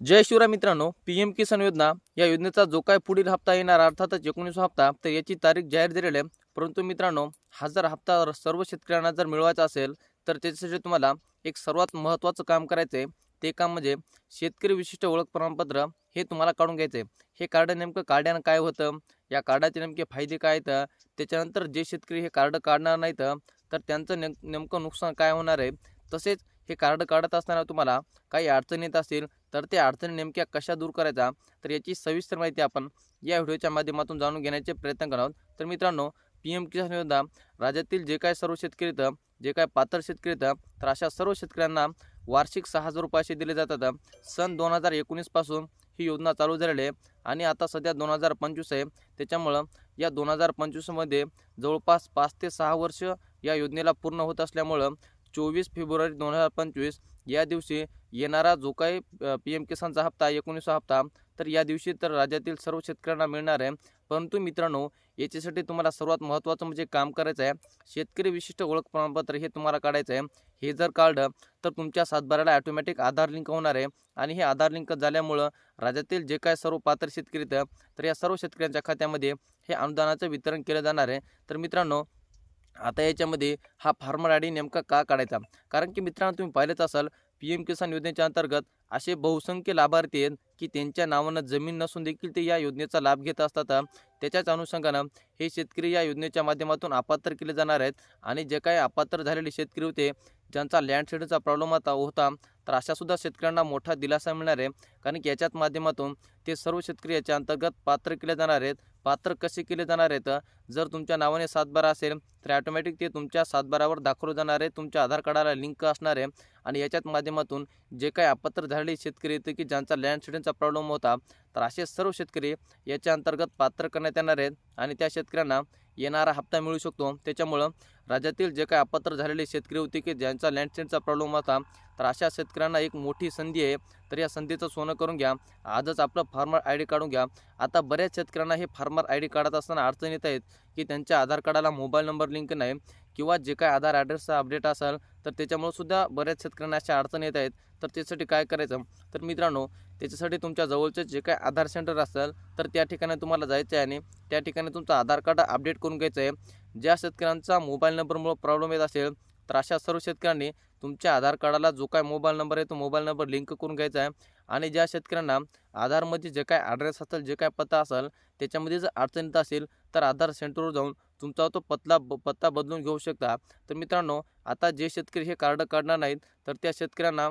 जय शिवराय मित्रांनो P M किसान योजना या योजनेचा जो काय पुढील हप्ता येणार अर्थातच एकोणीस हप्ता तर याची तारीख जाहीर झालेली आहे. परंतु मित्रांनो हा जर हप्ता सर्व शेतकऱ्यांना जर मिळवायचा असेल तर त्याच्यासाठी तुम्हाला एक सर्वात महत्त्वाचं काम करायचं आहे ते काम म्हणजे शेतकरी विशिष्ट ओळख प्रमाणपत्र हे तुम्हाला काढून घ्यायचं आहे हे कार्ड नेमकं काढण्यानं काय होतं? या कार्डाचे नेमके फायदे काय आहेत? त्याच्यानंतर जे शेतकरी हे कार्ड काढणार नाहीत तर त्यांचं नेम नेमकं नुकसान काय होणार आहे? तसेच हे कार्ड काढत असताना तुम्हाला काही अडचणी येत असतील तर त्या अडचणी नेमक्या कशा दूर करायचा तर याची सविस्तर माहिती आपण या व्हिडिओच्या माध्यमातून जाणून घेण्याचे प्रयत्न करणार आहोत. तर मित्रांनो पी एम किसान योजना राज्यातील जे काय सर्व शेतकरी येतं जे काय पात्र शेतकरी येतं तर अशा सर्व शेतकऱ्यांना वार्षिक सहा हजार रुपयाचे दिले जातात. सन दोन हजार एकोणीसपासून ही योजना चालू झालेली आहे आणि आता सध्या दोन हजार पंचवीस आहे. त्याच्यामुळं या दोन हजार पंचवीसमध्ये जवळपास पाच ते सहा वर्ष या योजनेला पूर्ण होत असल्यामुळं चोवीस फेब्रुवारी दोन हजार पंचवीस या दिवशी येणारा जो काही पी एम किसानचा हप्ता एकोणीसवा हप्ता तर या दिवशी तर राज्यातील सर्व शेतकऱ्यांना मिळणार आहे. परंतु मित्रांनो याच्यासाठी तुम्हाला सर्वात महत्त्वाचं म्हणजे काम करायचं आहे शेतकरी विशिष्ट ओळख प्रमाणपत्र हे तुम्हाला काढायचं आहे. हे जर काढलं तर तुमच्या सातबाऱ्याला ॲटोमॅटिक आधार लिंक होणार आहे आणि हे आधार लिंक झाल्यामुळं राज्यातील जे काय सर्व पात्र शेतकरी तर या सर्व शेतकऱ्यांच्या खात्यामध्ये हे अनुदानाचं वितरण केलं जाणार आहे. तर मित्रांनो आता याच्यामध्ये हा फार्मर आय डी नेमका का काढायचा? कारण की मित्रांनो तुम्ही पाहिलंच असाल पी एम किसान योजनेच्या अंतर्गत असे बहुसंख्य लाभार्थी आहेत की त्यांच्या नावानं जमीन नसून देखील ते या योजनेचा लाभ घेत असतात. त्याच्याच अनुषंगानं हे शेतकरी या योजनेच्या माध्यमातून अपात्र केले जाणार आहेत आणि जे काही अपात्र झालेले शेतकरी होते ज्यांचा लँड शेडचा प्रॉब्लेम आता होता तर अशासुद्धा शेतकऱ्यांना मोठा दिलासा मिळणार आहे. कारण की याच्याच माध्यमातून ते सर्व शेतकरी याच्या अंतर्गत पात्र केले जाणार आहेत. पात्र कसे केले जाणार आहेत? जर तुमच्या नावाने सातबारा असेल तर ॲटोमॅटिक ते तुमच्या सातबारावर दाखवलं जाणार आहे. तुमच्या आधार कार्डाला लिंक असणार आहे. आणि याच्याच माध्यमातून जे काही अपात्र झालेले शेतकरी येते की ज्यांचा लँडशेडिंगचा प्रॉब्लेम होता तर असे सर्व शेतकरी याच्या अंतर्गत पात्र करण्यात येणार आहेत. आणि त्या शेतकऱ्यांना येणारा हप्ता मिळू शकतो. त्याच्यामुळं राज्यातील जे काही अपात्र झालेले शेतकरी होते की ज्यांचा लँडस्लाईडचा प्रॉब्लेम होता तर अशा शेतकऱ्यांना एक मोठी संधी आहे. तर या संधीचं सोनं करून घ्या. आजच आपलं फार्मर आय डी काढून घ्या. आता बऱ्याच शेतकऱ्यांना हे फार्मर आय डी काढत असताना अडचण येत आहेत की त्यांच्या आधार कार्डाला मोबाईल नंबर लिंक नाही किंवा जे काय आधार ॲड्रेसचा अपडेट असेल तर त्याच्यामुळे सुद्धा बऱ्याच शेतकऱ्यांना अशा अडचणी येत आहेत. तर त्यासाठी काय करायचं? तर मित्रांनो त्याच्यासाठी तुमच्या जवळचे जे काय आधार सेंटर असेल तर त्या ठिकाणी तुम्हाला जायचं आहे आणि त्या ठिकाणी तुमचं आधार कार्ड अपडेट करून घ्यायचं आहे. ज्या शेतकऱ्यांचा मोबाईल नंबरमुळे प्रॉब्लेम येत असेल तर अशा सर्व शेतकऱ्यांनी तुमच्या आधार कार्डाला जो काय मोबाईल नंबर आहे तो मोबाईल नंबर लिंक करून घ्यायचा आहे. आणि ज्या शेतकऱ्यांना आधारमध्ये जे काय ॲड्रेस असेल जे काय पत्ता असेल त्याच्यामध्ये जर अडचणीत असेल तर आधार सेंटरवर जाऊन तुमचा तो पतला ब पत्ता बदलून घेऊ शकता. तर मित्रांनो आता जे शेतकरी हे कार्ड काढणार नाहीत तर त्या शेतकऱ्यांना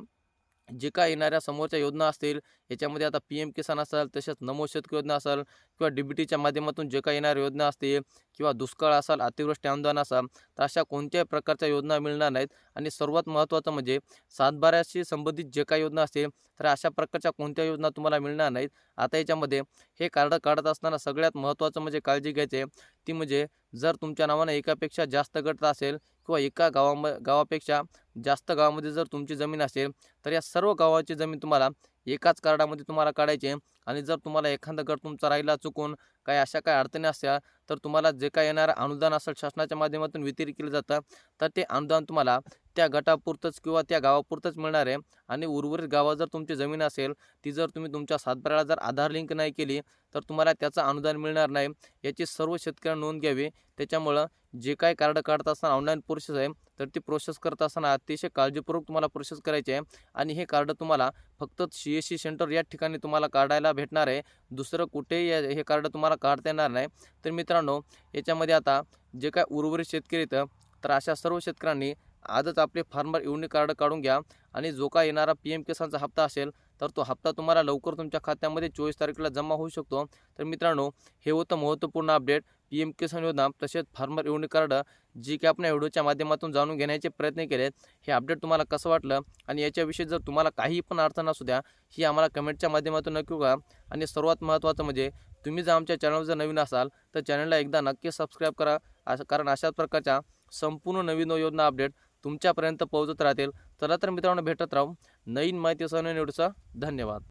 जे काय येणाऱ्या समोरच्या योजना असतील याच्यामध्ये आता पी एम किसान असेल तसेच नमो शेतकरी योजना असेल किंवा डी बी टीच्या माध्यमातून जे काही येणाऱ्या योजना असतील किंवा दुष्काळ असाल अतिवृष्टी अनुदान असाल तर अशा कोणत्याही प्रकारच्या योजना मिळणार नाहीत. आणि सर्वात महत्त्वाचं म्हणजे सातबाऱ्याशी संबंधित जे काही योजना असतील तर अशा प्रकारच्या कोणत्या योजना तुम्हाला मिळणार नाहीत. आता याच्यामध्ये हे कार्ड काढत असताना सगळ्यात महत्त्वाचं म्हणजे काळजी घ्यायची ती म्हणजे जर तुमच्या नावानं एकापेक्षा जास्त गट असेल किंवा एका गावाम गावापेक्षा जास्त गावामध्ये जर तुमची जमीन असेल तर या सर्व गावाची जमीन तुम्हाला एकाच कार्डामध्ये तुम्हाला काढायची आहे. आणि जर तुम्हाला एखादा गट तुमचा राहिला चुकून काही अशा काही अडचणी असल्या तर तुम्हाला जे काय येणारं अनुदान असेल शासनाच्या माध्यमातून वितरित केलं जातं. तर ते अनुदान तुम्हाला त्या गटापुरतंच किंवा त्या गावापुरतंच मिळणार आहे. आणि उर्वरित गावात जर तुमची जमीन असेल ती जर तुम्ही तुमच्या सातबाऱ्याला जर आधार लिंक नाही केली तर तुम्हाला त्याचं अनुदान मिळणार नाही. याची सर्व शेतकऱ्यांना नोंद घ्यावी. त्याच्यामुळं जे काय कार्ड काढत असताना ऑनलाईन प्रोसेस आहे तर ती प्रोसेस करत असताना अतिशय काळजीपूर्वक तुम्हाला प्रोसेस करायची आहे. आणि हे कार्ड तुम्हाला फक्त सी एस सी सेंटर या ठिकाणी तुम्हाला काढायला भेटणार आहे. दुसरं कुठेही हे कार्ड तुम्हाला काढता येणार नाही. तर मित्रांनो याच्यामध्ये आता जे काय उर्वरित शेतकरी येतं तर अशा सर्व शेतकऱ्यांनी आजच आपले फार्मर युनिक कार्ड काढून घ्या आणि जो काय येणारा पी एम किसानचा हप्ता असेल तर तो हप्ता तुम्हाला लवकर तुमच्या खात्यामध्ये चोवीस तारखेला जमा होऊ शकतो. तर मित्रांनो हे होतं महत्त्वपूर्ण अपडेट पी एम किसान योजना तसेच फार्मर युनिक कार्ड जी की आपण व्हिडिओच्या माध्यमातून जाणून घेण्याचे प्रयत्न केलेत हे अपडेट तुम्हाला कसं वाटलं? आणि याच्याविषयी जर तुम्हाला काही पण अडचण असू द्या ही आम्हाला कमेंटच्या माध्यमातून नक्की का आणि सर्वात महत्त्वाचं म्हणजे तुम्ही जर आमच्या चॅनलवर जर नवीन असाल तर चॅनलला एकदा नक्की सबस्क्राईब करा. असं कारण अशाच प्रकारच्या संपूर्ण नवीन योजना अपडेट तुमच्यापर्यंत पोहोचत राहतील. चला तर मित्रांनो भेटत राहू. नवीन माहिती सह निवडचा धन्यवाद.